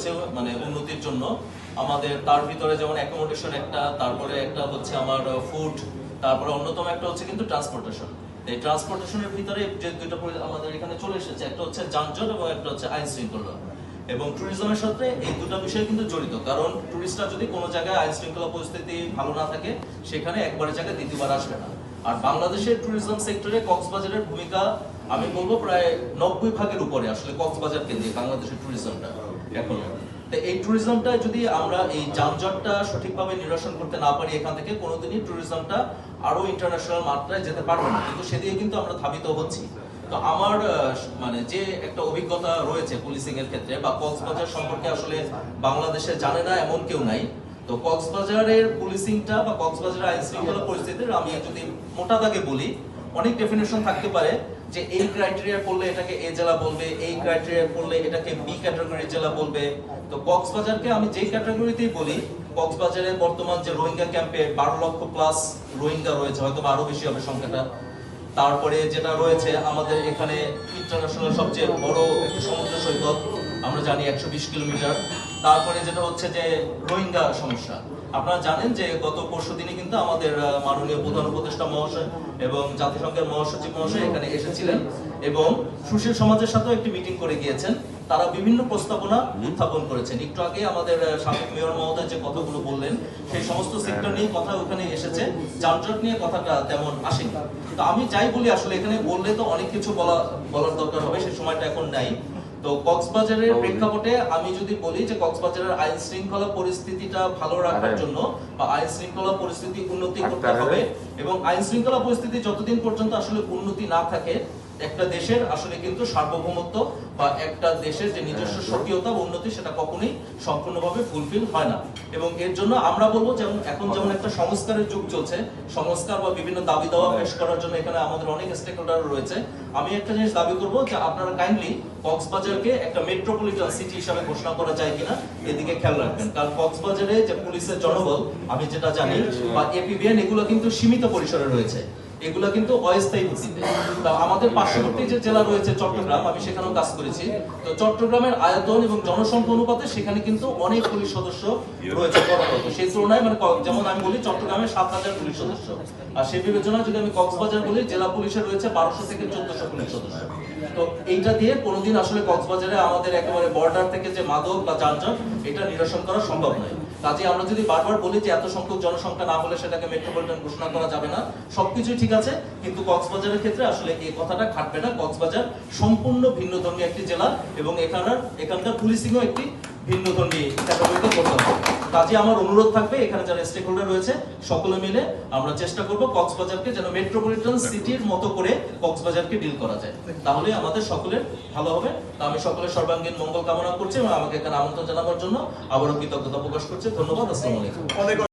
রয়েছে মানে উন্নতির জন্য। আমাদের তার ভিতরে যেমন অ্যাকোমোডেশন একটা, তারপরে একটা হচ্ছে আমার ফুড তারপরে অন্যতম একটা হচ্ছে কিন্তু ট্রান্সপোর্টেশন এই ট্রান্সপোর্টেশনের ভিতরে যে দুটো আমাদের এখানে চলে এসেছে, একটা হচ্ছে যানজট এবং একটা হচ্ছে আইন শৃঙ্খলা। এবং ট্যুরিজমের সাথে এই দুটো বিষয় কিন্তু জড়িত, কারণ টুরিস্টরা যদি কোনো জায়গায় আইন শৃঙ্খলা পরিস্থিতি ভালো না থাকে, সেখানে একবারের জায়গায় দ্বিতীয়বার আসবে না। আর বাংলাদেশের ট্যুরিজম সেক্টরে কক্সবাজারের ভূমিকা, আমি বলব প্রায় নব্বই ভাগের উপরে, আসলে কক্সবাজার কেন্দ্রিক বাংলাদেশের ট্যুরিজমটা এখন। এই ট্যুরিজমটা যদি আমরা এই যানজটটা সঠিকভাবে নিরসন করতে না পারি এখান থেকে, কোনোদিনই ট্যুরিজমটা ইন্টারন্যাশনাল মাত্রায় যেতে পারবে না। কিন্তু সেদিকে কিন্তু আমরা ধাবিত হচ্ছি। তো আমার মানে যে একটা অভিজ্ঞতা রয়েছে পুলিশিং এর ক্ষেত্রে বা কক্সবাজার সম্পর্কে আসলে বাংলাদেশে জানে না এমন কেউ নাই। তো কক্সবাজারের পুলিশিংটা বা কক্সবাজারের আইন শৃঙ্খলা পরিস্থিতির আমি যদি মোটা দাগে বলি অনেক ডেফিনেশন থাকতে পারে যে এই ক্রাইটেরিয়া পড়লে এটাকে এ জেলা বলবে, এই ক্রাইটেরিয়া পড়লে এটাকে বি ক্যাটাগরির জেলা বলবে। তো কক্সবাজারকে আমি যে ক্যাটাগরিতেই বলি কক্সবাজারে বর্তমান যে রোহিঙ্গা ক্যাম্পে বারো লক্ষ প্লাস রোহিঙ্গা রয়েছে, হয়তো আরও বেশি হবে সংখ্যাটা। তারপরে যেটা রয়েছে, আমাদের এখানে ইন্টারন্যাশনাল সবচেয়ে বড় একটা সমুদ্র সৈকত, আমরা জানি একশো বিশ কিলোমিটার। তারপরে যেটা হচ্ছে যে রোহিঙ্গা সমস্যা। আপনারা জানেন যে গত পরশু দিনে কিন্তু আমাদের মাননীয় প্রধান উপদেষ্টা মহাশয় এবং জাতিসংঘের মহাসচিব মহাশয় এখানে এসেছিলেন এবং সুশীল সমাজের সাথেও একটি মিটিং করে গিয়েছেন। তারা বিভিন্ন প্রস্তাবনা উত্থাপন করেছেন। একটু আগে আমাদের সাবেক মেয়র মহোদয় যে কথাগুলো বললেন সেই সমস্ত সেক্টর নিয়ে কথা ওখানে এসেছে। যানজট নিয়ে কথাটা তেমন আসেনি। তো আমি যাই বলি আসলে এখানে বললে তো অনেক কিছু বলা বলার দরকার হবে সেই সময়টা এখন নাই। তো কক্সবাজারের প্রেক্ষাপটে আমি যদি বলি যে কক্সবাজারের আইন শৃঙ্খলা পরিস্থিতিটা ভালো রাখার জন্য বা আইন শৃঙ্খলা পরিস্থিতি উন্নতি করতে হবে এবং আইন শৃঙ্খলা পরিস্থিতি যতদিন পর্যন্ত আসলে উন্নতি না থাকে একটা দেশের আসলে কিন্তু সার্বভৌমত্ব বা একটা দেশের যে নিজস্ব স্বকীয়তা বা উন্নতি সেটা কখনোই সম্পূর্ণভাবে ফুলফিল হয় না। এবং এর জন্য আমরা বলব যেমন এখন যেমন একটা সংস্কারের যুগ চলছে সংস্কার বা বিভিন্ন দাবি দাওয়া পেশ করার জন্য এখানে আমাদের অনেক স্টেক হোল্ডার রয়েছে। আমি একটা জিনিস দাবি করব যে আপনারা কাইন্ডলি কক্সবাজারকে একটা মেট্রোপলিটন সিটি হিসাবে ঘোষণা করা যায় কিনা এদিকে খেয়াল রাখবেন। কারণ কক্সবাজারে যে পুলিশের জনবল আমি যেটা জানি বা এপিবিএন এগুলো কিন্তু সীমিত পরিসরে রয়েছে। এগুলা কিন্তু অস্থায়ী ভিত্তিতে তা আমাদের পার্শ্ববর্তী যে জেলা রয়েছে চট্টগ্রাম, আমি সেখানেও কাজ করেছি। তো চট্টগ্রামের আয়তন এবং জনসংখ্যা অনুপাতে সেখানে কিন্তু অনেক পুলিশ সদস্য রয়েছে কর্মরত। সেই তুলনায় মানে যেমন আমি বলি, চট্টগ্রামে সাত হাজার পুলিশ সদস্য। আর সেই বিবেচনায় যদি আমি কক্সবাজার বলি, জেলা পুলিশের রয়েছে বারোশো থেকে চোদ্দশো পুলিশ সদস্য। তো এইটা দিয়ে কোনোদিন আসলে কক্সবাজারে আমাদের একেবারে বর্ডার থেকে যে মাদক বা যানজট, এটা নিরসন করা সম্ভব নয়। কাজে আমরা যদি বারবার বলি যে এত সংখ্যক জনসংখ্যা না হলে সেটাকে মেট্রোপলিটন ঘোষণা করা যাবে না, সবকিছুই ঠিক আছে, কিন্তু কক্সবাজারের ক্ষেত্রে আসলে এই কথাটা খাটবে না। কক্সবাজার সম্পূর্ণ ভিন্ন ধর্মী একটি জেলা এবং এখানকার এখানকার পুলিশিংও একটি ভিন্ন ধর্মী ক্যাটাগরিতে করতে হবে কাজে আমার অনুরোধ থাকবে এখানে যারা স্টেক হোল্ডার রয়েছে সকলে মিলে আমরা চেষ্টা করব কক্সবাজারকে যেন মেট্রোপলিটন সিটির মতো করে কক্সবাজারকে ডিল করা যায়। তাহলে আমাদের সকলের ভালো হবে। তা আমি সকলের সর্বাঙ্গীন মঙ্গল কামনা করছি এবং আমাকে এখানে আমন্ত্রণ জানাবার জন্য আবারও কৃতজ্ঞতা প্রকাশ করছি। ধন্যবাদ আসসালামু আলাইকুম।